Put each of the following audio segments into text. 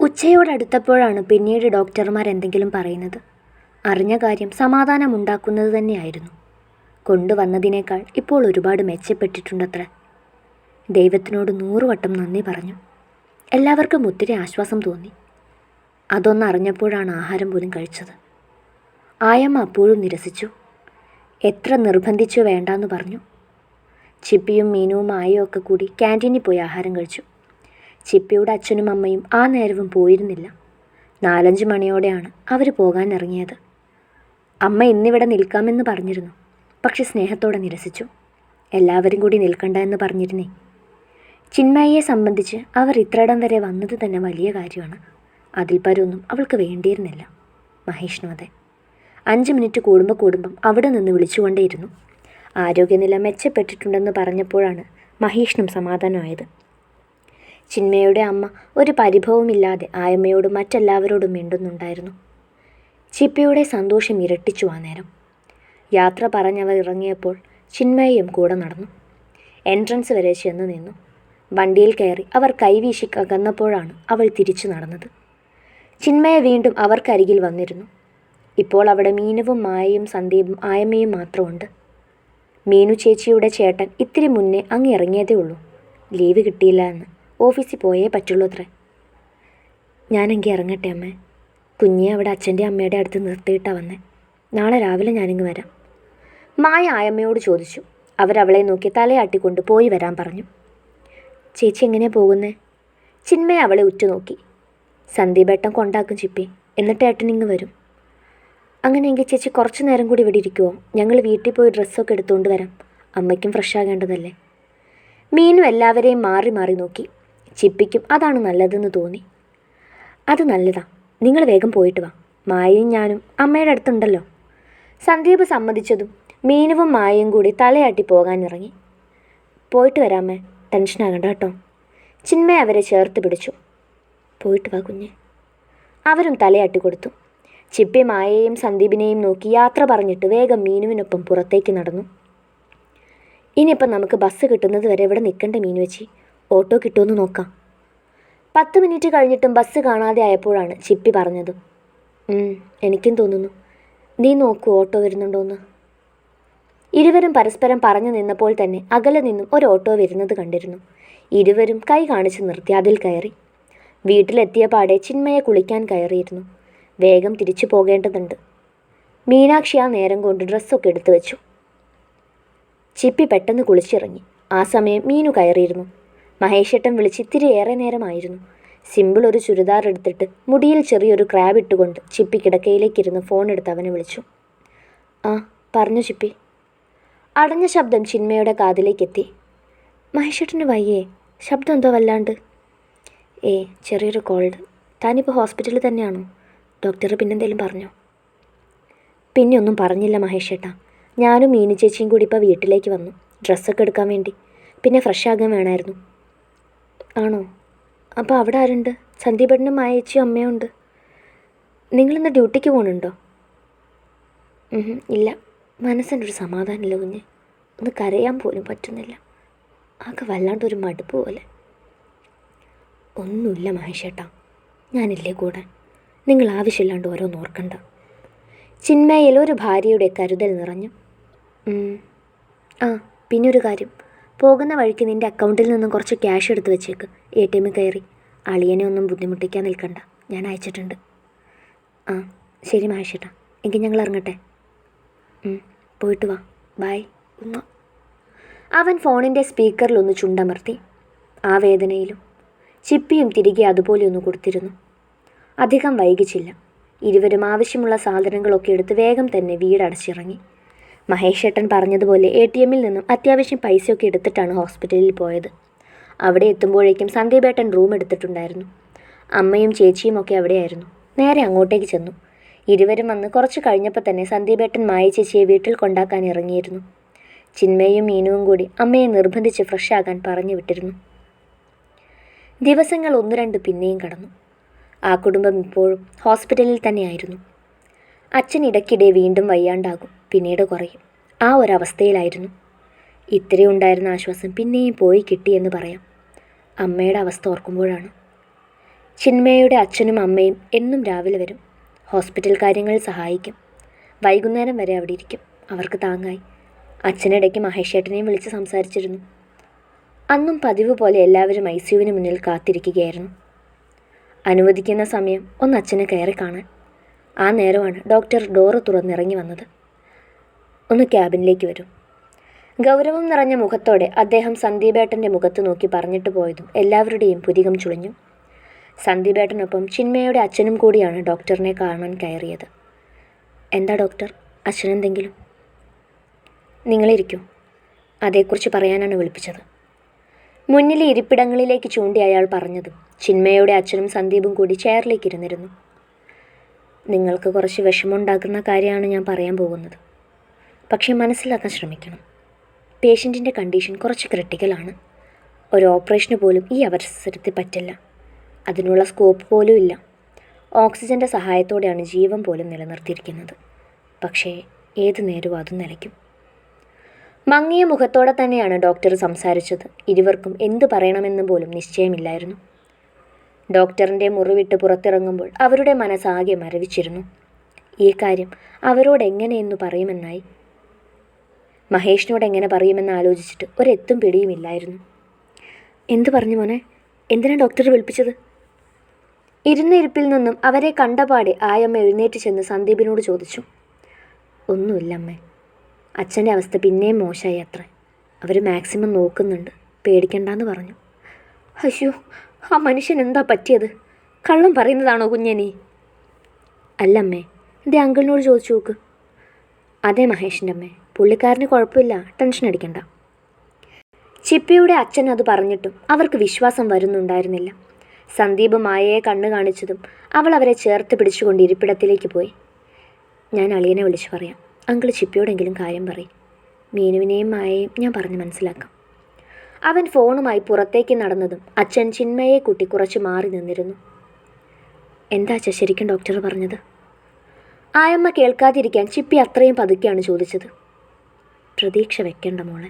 ഉച്ചയോടടുത്തപ്പോഴാണ് പിന്നീട് ഡോക്ടർമാർ എന്തെങ്കിലും പറയുന്നത്. അറിഞ്ഞ കാര്യം സമാധാനമുണ്ടാക്കുന്നത് തന്നെയായിരുന്നു. കൊണ്ടുവന്നതിനേക്കാൾ ഇപ്പോൾ ഒരുപാട് മെച്ചപ്പെട്ടിട്ടുണ്ടത്രേ. ദൈവത്തിനോട് നൂറുവട്ടം നന്ദി പറഞ്ഞു. എല്ലാവർക്കും ഒത്തിരി ആശ്വാസം തോന്നി. അതൊന്നറിഞ്ഞപ്പോഴാണ് ആഹാരം പോലും കഴിച്ചത്. ആയമ്മ അപ്പോഴും നിരസിച്ചു. എത്ര നിർബന്ധിച്ചു വേണ്ടാന്ന് പറഞ്ഞു. ചിപ്പിയും മീനുവും ആയയും ഒക്കെ കൂടി ക്യാന്റീനിൽ പോയി ആഹാരം കഴിച്ചു. ചിപ്പിയുടെ അച്ഛനും അമ്മയും ആ നേരവും പോയിരുന്നില്ല. നാലഞ്ച് മണിയോടെയാണ് അവർ പോകാൻ ഇറങ്ങിയത് അമ്മ ഇന്നിവിടെ നിൽക്കാമെന്ന് പറഞ്ഞിരുന്നു. പക്ഷെ സ്നേഹത്തോടെ നിരസിച്ചു. എല്ലാവരും കൂടി നിൽക്കണ്ട എന്ന് പറഞ്ഞിരുന്നേ. ചിന്മയെ സംബന്ധിച്ച് അവർ ഇത്രയിടം വരെ വന്നത് തന്നെ വലിയ കാര്യമാണ്. അതിൽ പരൊന്നും അവൾക്ക് വേണ്ടിയിരുന്നില്ല. മഹേഷിനും അതെ. അഞ്ച് മിനിറ്റ് കൂടുമ്പോൾ കൂടുമ്പം അവിടെ നിന്ന് വിളിച്ചുകൊണ്ടേയിരുന്നു. ആരോഗ്യനില മെച്ചപ്പെട്ടിട്ടുണ്ടെന്ന് പറഞ്ഞപ്പോഴാണ് മഹേഷിനും സമാധാനമായത്. ചിന്മയുടെ അമ്മ ഒരു പരിഭവമില്ലാതെ ആയമ്മയോടും മറ്റെല്ലാവരോടും മിണ്ടുന്നുണ്ടായിരുന്നു. ചിപ്പിയുടെ സന്തോഷം ഇരട്ടിച്ചു ആ നേരം. യാത്ര പറഞ്ഞവർ ഇറങ്ങിയപ്പോൾ ചിന്മയും കൂടെ നടന്നു. എൻട്രൻസ് വരെ ചെന്ന് നിന്നു. വണ്ടിയിൽ കയറി അവർ കൈവീശി അകന്നപ്പോഴാണ് അവൾ തിരിച്ചു നടന്നത്. ചിന്മയ വീണ്ടും അവർക്കരികിൽ വന്നിരുന്നു. ഇപ്പോൾ അവിടെ മീനുവും മായയും സന്ദീപും ആയമ്മയും മാത്രമുണ്ട്. മീനു ചേച്ചിയുടെ ചേട്ടൻ ഇത്തിരി മുന്നേ അങ്ങിറങ്ങിയതേ ഉള്ളൂ. ലീവ് കിട്ടിയില്ല എന്ന്. ഓഫീസിൽ പോയേ പറ്റുള്ളൂ അത്രേ. ഞാനെങ്കിൽ ഇറങ്ങട്ടെ അമ്മേ. കുഞ്ഞെ അവിടെ അച്ഛന്റെ അമ്മയുടെ അടുത്ത് നിർത്തിയിട്ടാണ് വന്നേ. നാളെ രാവിലെ ഞാനിങ്ങ് വരാം. മായ ആയമ്മയോട് ചോദിച്ചു. അവരവളെ നോക്കി തലയാട്ടിക്കൊണ്ട് പോയി വരാൻ പറഞ്ഞു. ചേച്ചി എങ്ങനെയാ പോകുന്നേ? ചിന്മയ അവളെ ഉറ്റുനോക്കി. സന്ദീപേട്ടൻ കൊണ്ടാക്കും ചിപ്പി. എന്നിട്ട് ഏട്ടൻ ഇങ്ങ് വരും. അങ്ങനെയെങ്കിൽ ചേച്ചി കുറച്ച് നേരം കൂടി ഇവിടെ ഇരിക്കുമോ ഞങ്ങൾ വീട്ടിൽ പോയി ഡ്രസ്സൊക്കെ എടുത്തുകൊണ്ട് വരാം. അമ്മയ്ക്കും ഫ്രഷ് ആകേണ്ടതല്ലേ? മീനു എല്ലാവരെയും മാറി മാറി നോക്കി. ചിപ്പിക്കും. അതാണ് നല്ലതെന്ന് തോന്നി. അത് നല്ലതാ. നിങ്ങൾ വേഗം പോയിട്ട് വാ. മായയും ഞാനും അമ്മയുടെ അടുത്തുണ്ടല്ലോ. സന്ദീപ് സമ്മതിച്ചതും മീനുവും മായയും കൂടി തലയാട്ടി പോകാനിറങ്ങി. പോയിട്ട് വരാമേ ടെൻഷനാകണ്ട കേട്ടോ. ചിന്മയ അവരെ ചേർത്ത് പിടിച്ചു. പോയിട്ട് വാ കുഞ്ഞ്. അവരും തലയാട്ടി കൊടുത്തു. ചിപ്പി മായയെയും സന്ദീപിനെയും നോക്കി യാത്ര പറഞ്ഞിട്ട് വേഗം മീനുവിനൊപ്പം പുറത്തേക്ക് നടന്നു. ഇനിയിപ്പം നമുക്ക് ബസ് കിട്ടുന്നത് വരെ ഇവിടെ നിൽക്കണ്ട മീനു വെച്ചി ഓട്ടോ കിട്ടുമെന്ന് നോക്കാം. പത്ത് മിനിറ്റ് കഴിഞ്ഞിട്ടും ബസ് കാണാതെ ആയപ്പോഴാണ് ചിപ്പി പറഞ്ഞത്. എനിക്കും തോന്നുന്നു. നീ നോക്കൂ ഓട്ടോ വരുന്നുണ്ടോന്ന്. ഇരുവരും പരസ്പരം പറഞ്ഞു നിന്നപ്പോൾ തന്നെ അകലെ നിന്നും ഒരു ഓട്ടോ വരുന്നത് കണ്ടിരുന്നു. ഇരുവരും കൈ കാണിച്ച് നിർത്തി അതിൽ കയറി. വീട്ടിലെത്തിയ പാടെ ചിന്മയെ കുളിക്കാൻ കയറിയിരുന്നു. വേഗം തിരിച്ചു പോകേണ്ടതുണ്ട്. മീനാക്ഷി ആ നേരം കൊണ്ട് ഡ്രസ്സൊക്കെ എടുത്തു വെച്ചു. ചിപ്പി പെട്ടെന്ന് കുളിച്ചിറങ്ങി. ആ സമയം മീനു കയറിയിരുന്നു. മഹേഷേട്ടൻ വിളിച്ച് ഇത്തിരി ഏറെ നേരമായിരുന്നു. സിമ്പിൾ ഒരു ചുരിദാർ എടുത്തിട്ട് മുടിയിൽ ചെറിയൊരു ക്രാബ് ഇട്ടുകൊണ്ട് ചിപ്പി കിടക്കയിലേക്കിരുന്ന് ഫോൺ എടുത്ത് അവനെ വിളിച്ചു. ആ പറഞ്ഞു ചിപ്പി. അടഞ്ഞ ശബ്ദം ചിന്മയുടെ കാതിലേക്കെത്തി. മഹേഷേട്ടന് വയ്യേ ശബ്ദം എന്തോ വല്ലാണ്ട്. ഏ ചെറിയൊരു കോൾഡ്. താനിപ്പോൾ ഹോസ്പിറ്റലിൽ തന്നെയാണോ? ഡോക്ടർ പിന്നെന്തേലും പറഞ്ഞു? പിന്നെ ഒന്നും പറഞ്ഞില്ല മഹേഷേട്ടാ. ഞാനും മീനു ചേച്ചിയും കൂടി ഇപ്പോൾ വീട്ടിലേക്ക് വന്നു. ഡ്രസ്സൊക്കെ എടുക്കാൻ വേണ്ടി. പിന്നെ ഫ്രഷ് ആകാൻ വേണമായിരുന്നു ആണോ? അപ്പോൾ അവിടെ ആരുണ്ട്? സന്ദീപേട്ടനും മായേച്ചിയും അമ്മയും ഉണ്ട്. നിങ്ങളിന്ന് ഡ്യൂട്ടിക്ക് ഇല്ല ഇല്ല. മനസ്സിനൊരു സമാധാനമില്ല കുഞ്ഞ്. ഒന്ന് കരയാൻ പോലും പറ്റുന്നില്ല. ആകെ വല്ലാണ്ടൊരു മടുപ്പ് പോലെ. ഒന്നുമില്ല മഹേഷേട്ടാ. ഞാനില്ലേ കൂടെ? നിങ്ങൾ ആവശ്യമില്ലാണ്ട് ഓരോന്ന് ഓർക്കണ്ട. ചിന്മയിൽ ഒരു ഭാര്യയുടെ കരുതൽ നിറഞ്ഞു. ആ പിന്നെ ഒരു കാര്യം. പോകുന്ന വഴിക്ക് നിന്റെ അക്കൗണ്ടിൽ നിന്നും കുറച്ച് ക്യാഷ് എടുത്ത് വെച്ചേക്ക്. എ ടി എമ്മിൽ കയറി. അളിയനെ ഒന്നും ബുദ്ധിമുട്ടിക്കാൻ നിൽക്കണ്ട. ഞാൻ അയച്ചിട്ടുണ്ട്. ആ ശരി മഹേഷേട്ടാ. എങ്കിൽ ഞങ്ങൾ ഇറങ്ങട്ടെ. പോയിട്ട് വാ. ബായ് ഉമ്മ അവൻ ഫോണിന്റെ സ്പീക്കറിൽ ഒന്ന് ചുണ്ടമർത്തി. ആ വേദനയിലും ചിപ്പിയും തിരികെ അതുപോലെ ഒന്ന് കൊടുത്തിരുന്നു. അധികം വൈകിച്ചില്ല. ഇരുവരും ആവശ്യമുള്ള സാധനങ്ങളൊക്കെ എടുത്ത് വേഗം തന്നെ വീടടച്ചിറങ്ങി. മഹേഷേട്ടൻ പറഞ്ഞതുപോലെ എ ടി എമ്മിൽ നിന്നും അത്യാവശ്യം പൈസയൊക്കെ എടുത്തിട്ടാണ് ഹോസ്പിറ്റലിൽ പോയത്. അവിടെ എത്തുമ്പോഴേക്കും സന്ദീപേട്ടൻ റൂം എടുത്തിട്ടുണ്ടായിരുന്നു. അമ്മയും ചേച്ചിയും ഒക്കെ അവിടെയായിരുന്നു. നേരെ അങ്ങോട്ടേക്ക് ചെന്നു. ഇരുവരും വന്ന് കുറച്ച് കഴിഞ്ഞപ്പോൾ തന്നെ സന്ദീപേട്ടൻ മായ ചേച്ചിയെ വീട്ടിൽ കൊണ്ടാക്കാൻ ഇറങ്ങിയിരുന്നു. ചിന്മയും മീനുവും കൂടി അമ്മയെ നിർബന്ധിച്ച് ഫ്രഷ് ആകാൻ പറഞ്ഞു വിട്ടിരുന്നു. ദിവസങ്ങൾ ഒന്ന് രണ്ട് പിന്നെയും കടന്നു. ആ കുടുംബം ഇപ്പോഴും ഹോസ്പിറ്റലിൽ തന്നെയായിരുന്നു. അച്ഛൻ ഇടയ്ക്കിടെ വീണ്ടും വയ്യാണ്ടാകും. പിന്നീട് കുറയും. ആ ഒരവസ്ഥയിലായിരുന്നു. ഇത്രയും ഉണ്ടായിരുന്ന ആശ്വാസം പിന്നെയും പോയി കിട്ടിയെന്ന് പറയാം. അമ്മയുടെ അവസ്ഥ ഓർക്കുമ്പോഴാണ്. ചിന്മയയുടെ അച്ഛനും അമ്മയും എന്നും രാവിലെ വരും. ഹോസ്പിറ്റൽ കാര്യങ്ങൾ സഹായിക്കും. വൈകുന്നേരം വരെ അവിടെ ഇരിക്കും. അവർക്ക് താങ്ങായി. അച്ഛനിടയ്ക്ക് മഹേഷേട്ടനെയും വിളിച്ച് സംസാരിച്ചിരുന്നു. അന്നും പതിവ് പോലെ എല്ലാവരും ഐ സിയുവിന് മുന്നിൽ കാത്തിരിക്കുകയായിരുന്നു. അനുവദിക്കുന്ന സമയം ഒന്ന് അച്ഛനെ കയറി കാണാൻ. ആ നേരമാണ് ഡോക്ടർ ഡോറ് തുറന്നിറങ്ങി വന്നത്. ഒന്ന് ക്യാബിനിലേക്ക് വരും. ഗൗരവം നിറഞ്ഞ മുഖത്തോടെ അദ്ദേഹം സന്ദീപേട്ടന്റെ മുഖത്ത് നോക്കി പറഞ്ഞിട്ട് പോയതും എല്ലാവരുടെയും പുരികം ചുളിഞ്ഞു. സന്ദീപേട്ടനൊപ്പം ചിന്മയുടെ അച്ഛനും കൂടിയാണ് ഡോക്ടറിനെ കാണാൻ കയറിയത്. എന്താ ഡോക്ടർ? അച്ഛനെന്തെങ്കിലും? നിങ്ങളിരിക്കൂ. അതേക്കുറിച്ച് പറയാനാണ് വിളിപ്പിച്ചത്. മുന്നിലെ ഇരിപ്പിടങ്ങളിലേക്ക് ചൂണ്ടി അയാൾ പറഞ്ഞതും ചിന്മയുടെ അച്ഛനും സന്ദീപും കൂടി ചെയറിലേക്ക് ഇരുന്നിരുന്നു. നിങ്ങൾക്ക് കുറച്ച് വിഷമമുണ്ടാക്കുന്ന കാര്യമാണ് ഞാൻ പറയാൻ പോകുന്നത്. പക്ഷേ മനസ്സിലാക്കാൻ ശ്രമിക്കണം. പേഷ്യന്റിന്റെ കണ്ടീഷൻ കുറച്ച് ക്രിട്ടിക്കലാണ്. ഒരു ഓപ്പറേഷന് പോലും ഈ അവസരത്തിൽ പറ്റില്ല. അതിനുള്ള സ്കോപ്പ് പോലും ഇല്ല. ഓക്സിജന്റെ സഹായത്തോടെയാണ് ജീവൻ പോലും നിലനിർത്തിയിരിക്കുന്നത്. പക്ഷേ ഏത് നേരവും അതും നിലയ്ക്കും. മങ്ങിയ മുഖത്തോടെ തന്നെയാണ് ഡോക്ടർ സംസാരിച്ചത്. ഇരുവർക്കും എന്തു പറയണമെന്ന് പോലും നിശ്ചയമില്ലായിരുന്നു. ഡോക്ടറിന്റെ മുറിവിട്ട് പുറത്തിറങ്ങുമ്പോൾ അവരുടെ മനസ്സാകെ മരവിച്ചിരുന്നു. ഈ കാര്യം അവരോട് എങ്ങനെയെന്നു പറയുമെന്നായി മഹേഷിനോട് എങ്ങനെ പറയുമെന്ന് ആലോചിച്ചിട്ട് ഒരെത്തും പിടിയുമില്ലായിരുന്നു. എന്ത് പറഞ്ഞു മോനെ? എന്തിനാ ഡോക്ടറെ വിളിപ്പിച്ചത്? ഇരുന്ന ഇരിപ്പിൽ നിന്നും അവരെ കണ്ടപാടെ ആയമ്മ എഴുന്നേറ്റ് ചെന്ന് സന്ദീപിനോട് ചോദിച്ചു. ഒന്നുമില്ല അമ്മേ. അച്ഛന്റെ അവസ്ഥ പിന്നെയും മോശമായി അത്ര. അവർ മാക്സിമം നോക്കുന്നുണ്ട്. പേടിക്കണ്ടെന്ന് പറഞ്ഞു. അയ്യോ ആ മനുഷ്യൻ എന്താ പറ്റിയത്? കള്ളം പറയുന്നതാണോ കുഞ്ഞനി അല്ലമ്മേ എന്റെ അങ്കിളിനോട് ചോദിച്ചു നോക്ക്. അതെ മഹേഷിന്റെ അമ്മേ. പുള്ളിക്കാരന് കുഴപ്പമില്ല ടെൻഷൻ അടിക്കണ്ട. ചിപ്പിയുടെ അച്ഛൻ അത് പറഞ്ഞിട്ടും അവർക്ക് വിശ്വാസം വരുന്നുണ്ടായിരുന്നില്ല. സന്ദീപ് മായയെ കണ്ണു കാണിച്ചതും അവൾ അവരെ ചേർത്ത് പിടിച്ചുകൊണ്ട് ഇരിപ്പിടത്തിലേക്ക് പോയി. ഞാൻ അളിയനെ വിളിച്ചു പറയാം. അങ്കിൾ ചിപ്പിയോടെങ്കിലും കാര്യം പറയും. മീനുവിനെയും മായയെയും ഞാൻ പറഞ്ഞ് മനസ്സിലാക്കാം. അവൻ ഫോണുമായി പുറത്തേക്ക് നടന്നതും അച്ഛൻ ചിന്മയെ കൂട്ടി കുറച്ച് മാറി നിന്നിരുന്നു. എന്താ അച്ഛ ശരിക്കും ഡോക്ടർ പറഞ്ഞത്? ആയമ്മ കേൾക്കാതിരിക്കാൻ ചിപ്പി അത്രയും പതുക്കെയാണ് ചോദിച്ചത്. പ്രതീക്ഷ വെക്കേണ്ട മോളെ.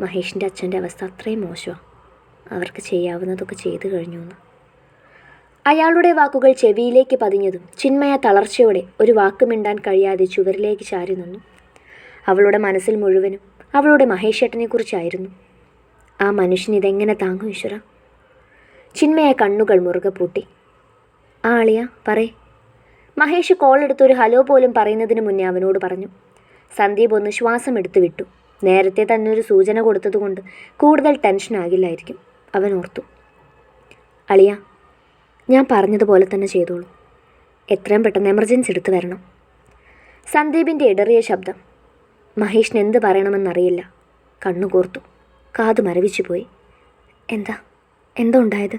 മഹേഷിന്റെ അച്ഛന്റെ അവസ്ഥ അത്രയും മോശമാണ് അവർക്ക് ചെയ്യാവുന്നതൊക്കെ ചെയ്തു കഴിഞ്ഞു എന്ന് അയാളുടെ വാക്കുകൾ ചെവിയിലേക്ക് പതിഞ്ഞതും ചിന്മയ തളർച്ചയോടെ ഒരു വാക്ക് മിണ്ടാൻ കഴിയാതെ ചുവരിലേക്ക് ചാരി നിന്നു. അവളുടെ മനസ്സിൽ മുഴുവനും അവളുടെ മഹേഷേട്ടനെക്കുറിച്ചായിരുന്നു. ആ മനുഷ്യൻ ഇതെങ്ങനെ താങ്ങും ഈശ്വര? ചിന്മയ കണ്ണുകൾ മുറുകെ പൂട്ടി. ആളിയ പറയേ. മഹേഷ് കോൾ എടുത്തൊരു ഹലോ പോലും പറയുന്നതിന് മുന്നേ അവനോട് പറഞ്ഞു. സന്ദീപ് ഒന്ന് ശ്വാസം എടുത്തു വിട്ടു. നേരത്തെ തന്നെ ഒരു സൂചന കൊടുത്തതുകൊണ്ട് കൂടുതൽ ടെൻഷൻ ആകില്ലായിരിക്കും അവൻ ഓർത്തു. അളിയ ഞാൻ പറഞ്ഞതുപോലെ തന്നെ ചെയ്തോളൂ. എത്രയും പെട്ടെന്ന് എമർജൻസി എടുത്തു വരണം. സന്ദീപിന്റെ ഇടറിയ ശബ്ദം. മഹേഷിന് എന്ത് പറയണമെന്നറിയില്ല. കണ്ണു കോർത്തു. കാതു മരവിച്ചു പോയി. എന്താ? എന്തോ ഉണ്ടായത്?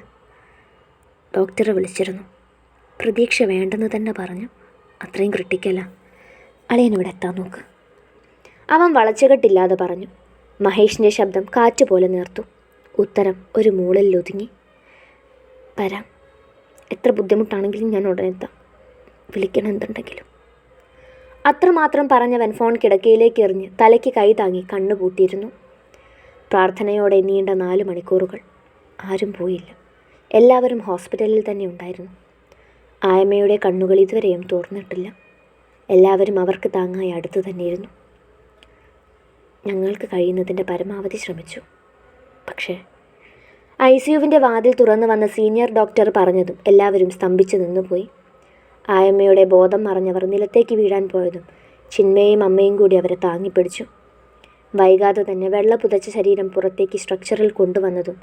ഡോക്ടറെ വിളിച്ചിരുന്നു. പ്രതീക്ഷ വേണ്ടെന്ന് തന്നെ പറഞ്ഞു. അത്രയും ക്രിട്ടിക്കല്ല അളിയനിവിടെ എത്താൻ നോക്ക്. അവൻ വളച്ചുകെട്ടില്ലാതെ പറഞ്ഞു. മഹേഷിന്റെ ശബ്ദം കാറ്റുപോലെ നേർത്തു. ഉത്തരം ഒരു മൂളിൽ ഒതുങ്ങി. വരാം. എത്ര ബുദ്ധിമുട്ടാണെങ്കിലും ഞാൻ ഉടനെ എത്താം. വിളിക്കണം എന്തുണ്ടെങ്കിലും അത്രമാത്രം പറഞ്ഞവൻ ഫോൺ കിടക്കയിലേക്ക് എറിഞ്ഞ് തലയ്ക്ക് കൈ താങ്ങി കണ്ണു പൂട്ടിയിരുന്നു. പ്രാർത്ഥനയോടെ നീണ്ട നാല് മണിക്കൂറുകൾ. ആരും പോയില്ല. എല്ലാവരും ഹോസ്പിറ്റലിൽ തന്നെ ഉണ്ടായിരുന്നു. ആയമ്മയുടെ കണ്ണുകൾ ഇതുവരെയും തോർന്നിട്ടില്ല എല്ലാവരും അവർക്ക് താങ്ങായി അടുത്തു തന്നെയിരുന്നു. ഞങ്ങൾക്ക് കഴിയുന്നതിന്റെ പരമാവധി ശ്രമിച്ചു. പക്ഷേ ഐ സിയുവിന്റെ വാതിൽ തുറന്നു വന്ന സീനിയർ ഡോക്ടർ പറഞ്ഞതും എല്ലാവരും സ്തംഭിച്ചു നിന്നുപോയി. ആയമ്മയുടെ ബോധം മറഞ്ഞവർ നിലത്തേക്ക് വീഴാൻ പോയതും ചിന്മയും അമ്മയും കൂടി അവരെ താങ്ങിപ്പിടിച്ചു. വൈകാതെ തന്നെ വെള്ള പുതച്ച ശരീരം പുറത്തേക്ക് സ്ട്രക്ചറിൽ കൊണ്ടുവന്നതും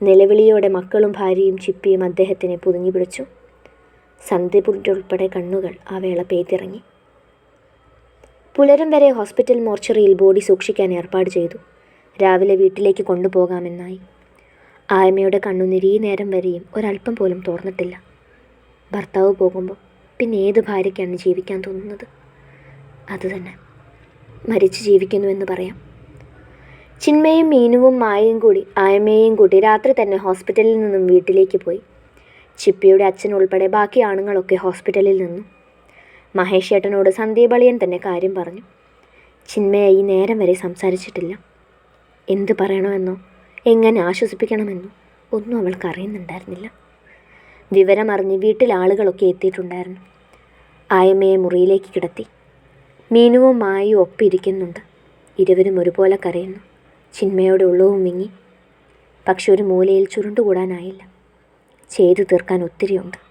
നിലവിളിയോടെ മക്കളും ഭാര്യയും ചിപ്പിയും അദ്ദേഹത്തിനെ പുതുങ്ങി പിടിച്ചു സന്ധ്യപുട്ടുൾപ്പെടെ കണ്ണുകൾ ആ വേള പെയ്തിറങ്ങി. പുലരും വരെ ഹോസ്പിറ്റൽ മോർച്ചറിയിൽ ബോഡി സൂക്ഷിക്കാൻ ഏർപ്പാട് ചെയ്തു. രാവിലെ വീട്ടിലേക്ക് കൊണ്ടുപോകാമെന്നായി. ആയമ്മയുടെ കണ്ണുനിരി നേരം വരെയും ഒരല്പം പോലും തോർന്നിട്ടില്ല. ഭർത്താവ് പോകുമ്പോൾ പിന്നെ ഏത് ഭാര്യയ്ക്കാണ് ജീവിക്കാൻ തോന്നുന്നത്? അതുതന്നെ മരിച്ചു ജീവിക്കുന്നുവെന്ന് പറയാം. ചിന്മയും മീനുവും മായയും കൂടി ആയമ്മയെയും കൂടി രാത്രി തന്നെ ഹോസ്പിറ്റലിൽ നിന്നും വീട്ടിലേക്ക് പോയി. ചിപ്പിയുടെ അച്ഛൻ ഉൾപ്പെടെ ബാക്കി ആണുങ്ങളൊക്കെ ഹോസ്പിറ്റലിൽ നിന്നു. മഹേഷ് ഏട്ടനോട് സന്ദീപ് അളിയൻ തന്നെ കാര്യം പറഞ്ഞു. ചിന്മയ ഈ നേരം വരെ സംസാരിച്ചിട്ടില്ല. എന്ത് പറയണമെന്നോ എങ്ങനെ ആശ്വസിപ്പിക്കണമെന്നോ ഒന്നും അവൾക്ക് അറിയുന്നുണ്ടായിരുന്നില്ല. വിവരമറിഞ്ഞ് വീട്ടിൽ ആളുകളൊക്കെ എത്തിയിട്ടുണ്ടായിരുന്നു. ആയമ്മയെ മുറിയിലേക്ക് കിടത്തി. മീനുവും മായും ഒപ്പിരിക്കുന്നുണ്ട് ഇരുവരും ഒരുപോലെ കരയുന്നു. ചിന്മയുടെ ഉള്ളവും വിങ്ങി. പക്ഷെ ഒരു മൂലയിൽ ചുരുണ്ടുകൂടാനായില്ല. ചെയ്തു തീർക്കാൻ ഒത്തിരിയുണ്ട്.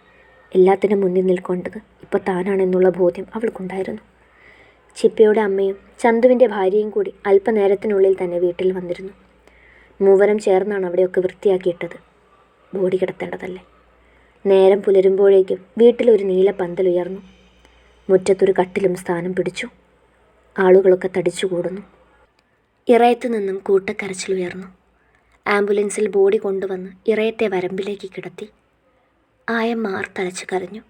എല്ലാത്തിനും മുന്നിൽ നിൽക്കേണ്ടത് ഇപ്പോൾ താനാണെന്നുള്ള ബോധ്യം അവൾക്കുണ്ടായിരുന്നു. ചിപ്പയുടെ അമ്മയും ചന്തുവിന്റെ ഭാര്യയും കൂടി അല്പനേരത്തിനുള്ളിൽ തന്നെ വീട്ടിൽ വന്നിരുന്നു. മൂവരം ചേർന്നാണ് അവിടെയൊക്കെ വൃത്തിയാക്കിയിട്ടത്. ബോഡി കിടത്തേണ്ടതല്ലേ? നേരം പുലരുമ്പോഴേക്കും വീട്ടിലൊരു നീല പന്തൽ ഉയർന്നു മുറ്റത്തൊരു കട്ടിലും സ്ഥാനം പിടിച്ചു. ആളുകളൊക്കെ തടിച്ചുകൂടുന്നു. ഇറയത്തു നിന്നും കൂട്ടക്കരച്ചിലുയർന്നു. ആംബുലൻസിൽ ബോഡി കൊണ്ടുവന്ന് ഇറയത്തെ വരമ്പിലേക്ക് കിടത്തി. ആയം തലച്ചു കരഞ്ഞു.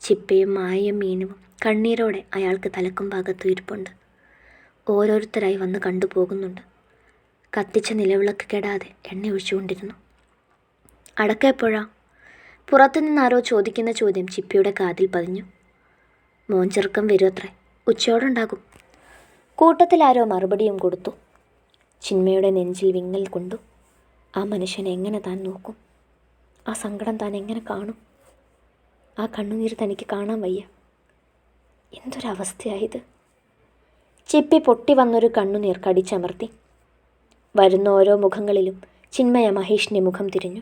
ചിപ്പയും മായയും മീനും കണ്ണീരോടെ അയാൾക്ക് തലക്കും ഭാഗത്ത് ഇരിപ്പുണ്ട്. ഓരോരുത്തരായി വന്ന് കണ്ടുപോകുന്നുണ്ട്. കത്തിച്ച നിലവിളക്ക് കെടാതെ എണ്ണ ഒഴിച്ചുകൊണ്ടിരുന്നു. അടക്ക എപ്പോഴാ? പുറത്തുനിന്ന് ആരോ ചോദിക്കുന്ന ചോദ്യം ചിപ്പിയുടെ കാതിൽ പതിഞ്ഞു. മോൻ ചെറുക്കം വരുമത്രേ ഉച്ചയോടുണ്ടാകും. കൂട്ടത്തിൽ ആരോ മറുപടിയും കൊടുത്തു. ചിന്മയുടെ നെഞ്ചിൽ വിങ്ങൽ കൊണ്ടു. ആ മനുഷ്യനെ എങ്ങനെ താൻ നോക്കും? ആ സങ്കടം താൻ എങ്ങനെ കാണും? ആ കണ്ണുനീര് തനിക്ക് കാണാൻ വയ്യ. എന്തൊരവസ്ഥയായത്? ചിപ്പി പൊട്ടി വന്നൊരു കണ്ണുനീർ കടിച്ചമർത്തി. വരുന്ന ഓരോ മുഖങ്ങളിലും ചിന്മയ മഹേഷിന്റെ മുഖം തിരിഞ്ഞു.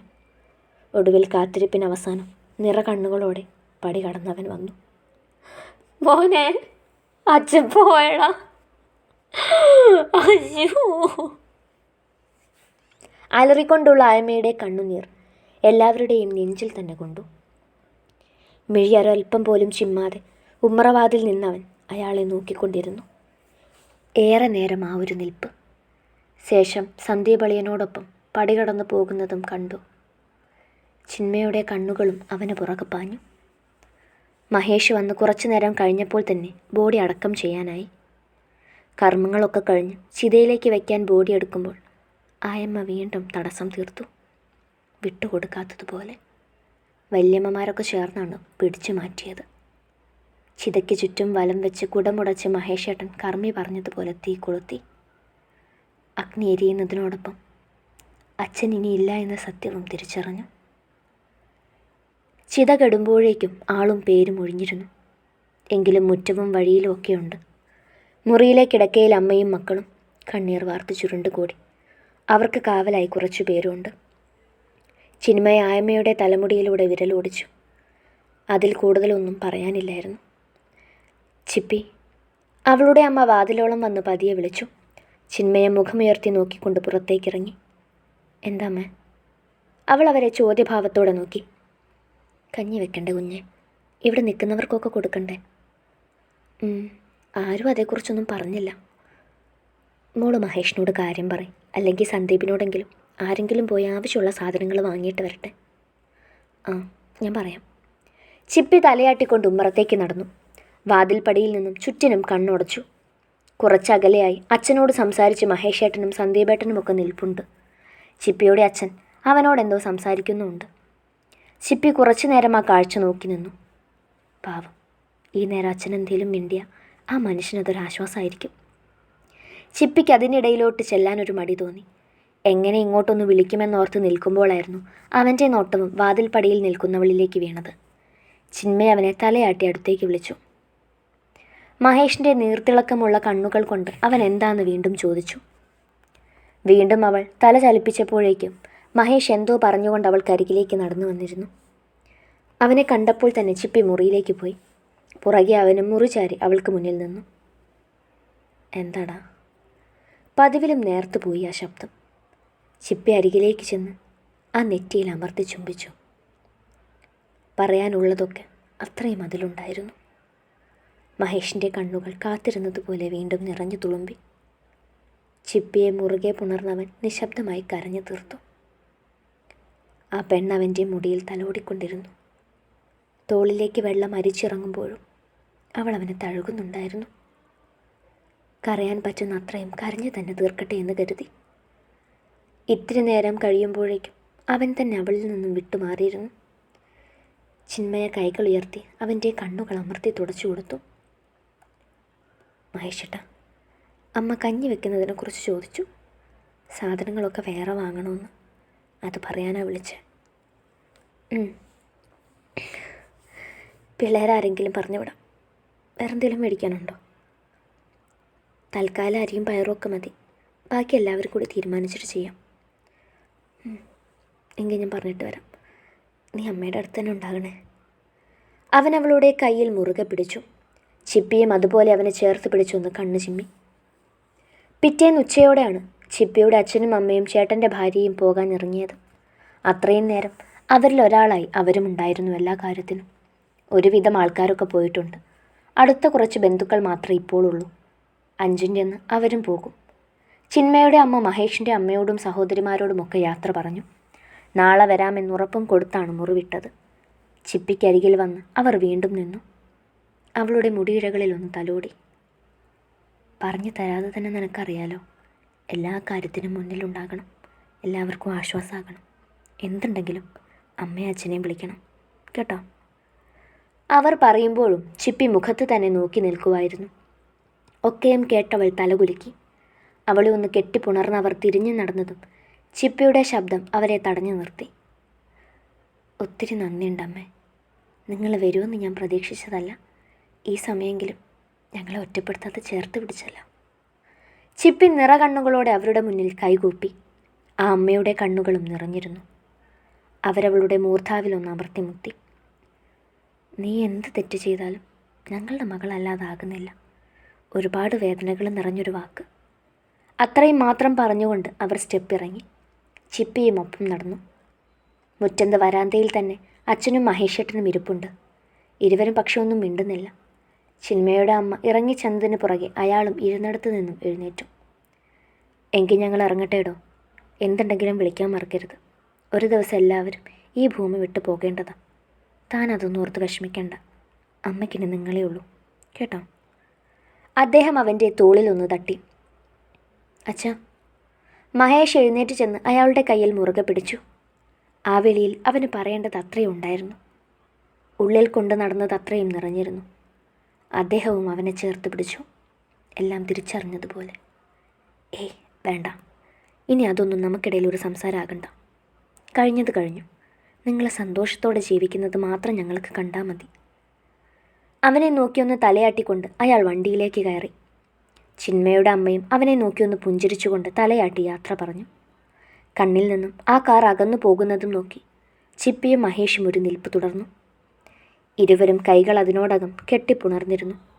ഒടുവിൽ കാത്തിരിപ്പിന് അവസാനം നിറ കണ്ണുകളോടെ പടി കടന്നവൻ വന്നു. മോനെ അച്ഛൻ പോയടാ. അയ്യോ. അലറിക്കൊണ്ടുള്ള ആയമയുടെ കണ്ണുനീർ എല്ലാവരുടെയും നെഞ്ചിൽ തന്നെ കൊണ്ടു. മിഴിയൊരൽപ്പം പോലും ചിമ്മാതെ ഉമ്മറവാതിൽ നിന്നവൻ അയാളെ നോക്കിക്കൊണ്ടിരുന്നു. ഏറെ നേരം ആ ഒരു നിൽപ്പ്. ശേഷം സന്ധ്യബളിയനോടൊപ്പം പടികടന്നു പോകുന്നതും കണ്ടു. ചിന്മയുടെ കണ്ണുകളും അവന് പുറകെ പാഞ്ഞു. മഹേഷ് വന്ന് കുറച്ചു നേരം കഴിഞ്ഞപ്പോൾ തന്നെ ബോഡി അടക്കം ചെയ്യാനായി. കർമ്മങ്ങളൊക്കെ കഴിഞ്ഞ് ചിതയിലേക്ക് വയ്ക്കാൻ ബോഡി എടുക്കുമ്പോൾ ആയമ്മ വീണ്ടും തടസ്സം തീർത്തു. വിട്ടുകൊടുക്കാത്തതുപോലെ വല്യമ്മമാരൊക്കെ ചേർന്നാണ് പിടിച്ചു മാറ്റിയത്. ചിതയ്ക്ക് ചുറ്റും വലം വെച്ച് കുടമുടച്ച് മഹേഷേട്ടൻ കർമ്മി പറഞ്ഞതുപോലെ തീ കൊളുത്തി. അഗ്നി എരിയുന്നതിനോടൊപ്പം അച്ഛൻ ഇനിയില്ല എന്ന സത്യവും തിരിച്ചറിഞ്ഞു. ചിത കെടുമ്പോഴേക്കും ആളും പേരും ഒഴിഞ്ഞിരുന്നു. എങ്കിലും മുറ്റവും വഴിയിലും ഒക്കെയുണ്ട്. മുറിയിലെ കിടക്കയിൽ അമ്മയും മക്കളും കണ്ണീർ വാർത്ത് ചുരുണ്ടുകൂടി. അവർക്ക് കാവലായി കുറച്ചു പേരുണ്ട്. ചിന്മയ ആയമ്മയുടെ തലമുടിയിലൂടെ വിരലോടിച്ചു അതിൽ കൂടുതലൊന്നും പറയാനില്ലായിരുന്നു. ചിപ്പി അവളുടെ അമ്മ വാതിലോളം വന്ന് പതിയെ വിളിച്ചു. ചിന്മയ മുഖമുയർത്തി നോക്കിക്കൊണ്ട് പുറത്തേക്കിറങ്ങി. എന്താമ്മ? അവൾ അവരെ ചോദ്യഭാവത്തോടെ നോക്കി. കഞ്ഞി വെക്കണ്ടേ കുഞ്ഞെ? ഇവിടെ നിൽക്കുന്നവർക്കൊക്കെ കൊടുക്കണ്ടേ? ആരും അതേക്കുറിച്ചൊന്നും പറഞ്ഞില്ല. മോൾ മഹേഷിനോട് കാര്യം പറയും അല്ലെങ്കിൽ സന്ദീപിനോടെങ്കിലും. ആരെങ്കിലും പോയി ആവശ്യമുള്ള സാധനങ്ങൾ വാങ്ങിയിട്ട് വരട്ടെ. ആ ഞാൻ പറയാം. ചിപ്പി തലയാട്ടിക്കൊണ്ട് ഉമ്മറത്തേക്ക് നടന്നു. വാതിൽപ്പടിയിൽ നിന്നും ചുറ്റിനും കണ്ണുടച്ചു. കുറച്ചകലെയായി അച്ഛനോട് സംസാരിച്ച് മഹേഷേട്ടനും സന്ദീപേട്ടനുമൊക്കെ നിൽപ്പുണ്ട്. ചിപ്പിയുടെ അച്ഛൻ അവനോടെന്തോ സംസാരിക്കുന്നുമുണ്ട്. ചിപ്പി കുറച്ചു നേരം ആ കാഴ്ച നോക്കി നിന്നു. പാവം ഈ നേരം അച്ഛൻ എന്തേലും മിണ്ടിയ ആ മനുഷ്യനതൊരാശ്വാസമായിരിക്കും. ചിപ്പിക്ക് അതിനിടയിലോട്ട് ചെല്ലാനൊരു മടി തോന്നി. എങ്ങനെ ഇങ്ങോട്ടൊന്ന് വിളിക്കുമെന്നോർത്ത് നിൽക്കുമ്പോഴായിരുന്നു അവന്റെ നോട്ടവും വാതിൽപ്പടിയിൽ നിൽക്കുന്നവളിലേക്ക് വീണത്. ചിന്മയ അവനെ തലയാട്ടി അടുത്തേക്ക് വിളിച്ചു. മഹേഷിന്റെ നീർത്തിളക്കമുള്ള കണ്ണുകൾ കൊണ്ട് അവൻ എന്താന്ന് വീണ്ടും ചോദിച്ചു. വീണ്ടും അവൾ തല ചലിപ്പിച്ചപ്പോഴേക്കും മഹേഷ് എന്തോ പറഞ്ഞുകൊണ്ട് അവൾ കരികിലേക്ക് നടന്നു വന്നിരുന്നു. അവനെ കണ്ടപ്പോൾ തന്നെ ചിപ്പി മുറിയിലേക്ക് പോയി. പുറകെ അവനും മുറിചാരി അവൾക്ക് മുന്നിൽ നിന്നു. എന്താടാ? പതിവിലും നേർത്തു പോയി ആ ശബ്ദം. ചിപ്പി അരികിലേക്ക് ചെന്ന് ആ നെറ്റിയിൽ അമർത്തി ചുംബിച്ചു. പറയാനുള്ളതൊക്കെ അത്രയും അതിലുണ്ടായിരുന്നു. മഹേഷിന്റെ കണ്ണുകൾ കാത്തിരുന്നതുപോലെ വീണ്ടും നിറഞ്ഞു തുളുമ്പി. ചിപ്പിയെ മുറുകെ പുണർന്നവൻ നിശബ്ദമായി കരഞ്ഞു തീർത്തു. ആ പെണ്ണവന്റെ മുടിയിൽ തലോടിക്കൊണ്ടിരുന്നു. തോളിലേക്ക് വെള്ളം അരിച്ചിറങ്ങുമ്പോഴും അവൾ അവനെ തഴുകുന്നുണ്ടായിരുന്നു. കരയാൻ പറ്റുന്ന അത്രയും കരഞ്ഞു തന്നെ തീർക്കട്ടെ എന്ന് കരുതി. ഇത്തിരി നേരം കഴിയുമ്പോഴേക്കും അവൻ തന്നെ അവളിൽ നിന്നും വിട്ടുമാറിയിരുന്നു. ചിന്മയ കൈകൾ ഉയർത്തി അവന്റെ കണ്ണുകൾ അമർത്തി തുടച്ചു കൊടുത്തു. മഹേഷേട്ട അമ്മ കഞ്ഞി വെക്കുന്നതിനെക്കുറിച്ച് ചോദിച്ചു. സാധനങ്ങളൊക്കെ വേറെ വാങ്ങണമെന്ന്. അത് പറയാനാണ് വിളിച്ച്. പിള്ളേരാരെങ്കിലും പറഞ്ഞു വിടാം വേറെന്തെങ്കിലും മേടിക്കാനുണ്ടോ? തൽക്കാലം അരിയും പയറും ഒക്കെ മതി. ബാക്കി എല്ലാവരും കൂടി തീരുമാനിച്ചിട്ട് ചെയ്യാം. എങ്കിൽ ഞാൻ പറഞ്ഞിട്ട് വരാം. നീ അമ്മയുടെ അടുത്ത് തന്നെ ഉണ്ടാകണേ. അവൻ അവളുടെ കയ്യിൽ മുറുകെ പിടിച്ചു. ചിപ്പിയും അതുപോലെ അവനെ ചേർത്ത് പിടിച്ചൊന്ന് കണ്ണു ചിമ്മി. പിറ്റേന്ന് ഉച്ചയോടെയാണ് ചിപ്പിയുടെ അച്ഛനും അമ്മയും ചേട്ടന്റെ ഭാര്യയും പോകാൻ ഇറങ്ങിയത്. അത്രയും നേരം അവരിൽ ഒരാളായി അവരും ഉണ്ടായിരുന്നു എല്ലാ കാര്യത്തിനും. ഒരുവിധം ആൾക്കാരൊക്കെ പോയിട്ടുണ്ട്. അടുത്ത കുറച്ച് ബന്ധുക്കൾ മാത്രമേ ഇപ്പോഴുള്ളൂ അഞ്ചിന്റെ അവരും പോകും. ചിന്മയുടെ അമ്മ മഹേഷിന്റെ അമ്മയോടും സഹോദരിമാരോടുമൊക്കെ യാത്ര പറഞ്ഞു. നാളെ വരാമെന്നുറപ്പും കൊടുത്താണ് മുറിവിട്ടത്. ചിപ്പിക്കരികിൽ വന്ന് അവർ വീണ്ടും നിന്നു. അവളുടെ മുടിയിഴകളിൽ ഒന്ന് തലോടി. പറഞ്ഞു തരാതെ തന്നെ നിനക്കറിയാലോ എല്ലാ കാര്യത്തിനും മുന്നിലുണ്ടാകണം എല്ലാവർക്കും ആശ്വാസമാകണം എന്തുണ്ടെങ്കിലും അമ്മയും അച്ഛനെയും വിളിക്കണം കേട്ടോ? അവർ പറയുമ്പോഴും ചിപ്പി മുഖത്ത് തന്നെ നോക്കി നിൽക്കുമായിരുന്നു ഒക്കെയും കേട്ടവൾ തലകുലുക്കി. അവളെ ഒന്ന് കെട്ടിപ്പുണർന്ന് അവർ തിരിഞ്ഞു നടന്നതും ചിപ്പിയുടെ ശബ്ദം അവരെ തടഞ്ഞു നിർത്തി. ഒത്തിരി നന്ദിയുണ്ടമ്മേ. നിങ്ങൾ വരുമെന്ന് ഞാൻ പ്രതീക്ഷിച്ചതല്ല. ഈ സമയമെങ്കിലും ഞങ്ങളെ ഒറ്റപ്പെടുത്താതെ ചേർത്ത് പിടിച്ചല്ല. ചിപ്പി നിറകണ്ണുകളോടെ അവരുടെ മുന്നിൽ കൈകൂപ്പി. ആ അമ്മയുടെ കണ്ണുകളും നിറഞ്ഞിരുന്നു. അവരവളുടെ മൂർധാവിലൊന്ന് അമർത്തി മുത്തി നീ എന്ത് തെറ്റ് ചെയ്താലും ഞങ്ങളുടെ മകളല്ലാതാകുന്നില്ല. ഒരുപാട് വേദനകൾ നിറഞ്ഞൊരു വാക്ക്. അത്രയും മാത്രം പറഞ്ഞുകൊണ്ട് അവർ സ്റ്റെപ്പ് ഇറങ്ങി ചിപ്പിയും ഒപ്പം നടന്നു. മുറ്റന്ത വരാന്തയിൽ തന്നെ അച്ഛനും മഹേഷേട്ടനും ഇരിപ്പുണ്ട്. ഇരുവരും പക്ഷെ ഒന്നും മിണ്ടുന്നില്ല. ചിന്മയുടെ അമ്മ ഇറങ്ങി ചെന്നതിന് പുറകെ അയാളും ഇരുന്നിടത്ത് നിന്നും എഴുന്നേറ്റു. എങ്കിൽ ഞങ്ങൾ ഇറങ്ങട്ടേടോ? എന്തുണ്ടെങ്കിലും വിളിക്കാൻ മറക്കരുത്. ഒരു ദിവസം എല്ലാവരും ഈ ഭൂമി വിട്ടു പോകേണ്ടതാണ് താൻ അതൊന്നും ഓർത്ത് വിഷമിക്കേണ്ട. അമ്മയ്ക്കിനി നിങ്ങളേ ഉള്ളൂ. കേട്ടോ? അദ്ദേഹം അവന്റെ തോളിലൊന്ന് തട്ടി. അച്ഛാ മഹേഷ് എഴുന്നേറ്റ് ചെന്ന് അയാളുടെ കയ്യിൽ മുറുകെ പിടിച്ചു. ആ വെളിയിൽ അവന് പറയേണ്ടത് അത്രയും ഉണ്ടായിരുന്നു. ഉള്ളിൽ കൊണ്ടു നടന്നത് അത്രയും നിറഞ്ഞിരുന്നു. അദ്ദേഹവും അവനെ ചേർത്ത് പിടിച്ചു. എല്ലാം തിരിച്ചറിഞ്ഞതുപോലെ. ഏയ് വേണ്ട. ഇനി അതൊന്നും നമുക്കിടയിൽ ഒരു സംസാരമാകണ്ട കഴിഞ്ഞത് കഴിഞ്ഞു. നിങ്ങളെ സന്തോഷത്തോടെ ജീവിക്കുന്നത് മാത്രം ഞങ്ങൾക്ക് കണ്ടാൽ മതി. അവനെ നോക്കിയൊന്ന് തലയാട്ടിക്കൊണ്ട് അയാൾ വണ്ടിയിലേക്ക് കയറി. ചിന്മയുടെ അമ്മയും അവനെ നോക്കിയൊന്ന് പുഞ്ചിരിച്ചുകൊണ്ട് തലയാട്ടി യാത്ര പറഞ്ഞു. കണ്ണിൽ നിന്നും ആ കാർ അകന്നു പോകുന്നതും നോക്കി ചിപ്പിയും മഹേഷും ഒരു നിൽപ്പ് തുടർന്നു. ഇരുവരും കൈകൾ അതിനോടകം കെട്ടിപ്പുണർന്നിരുന്നു.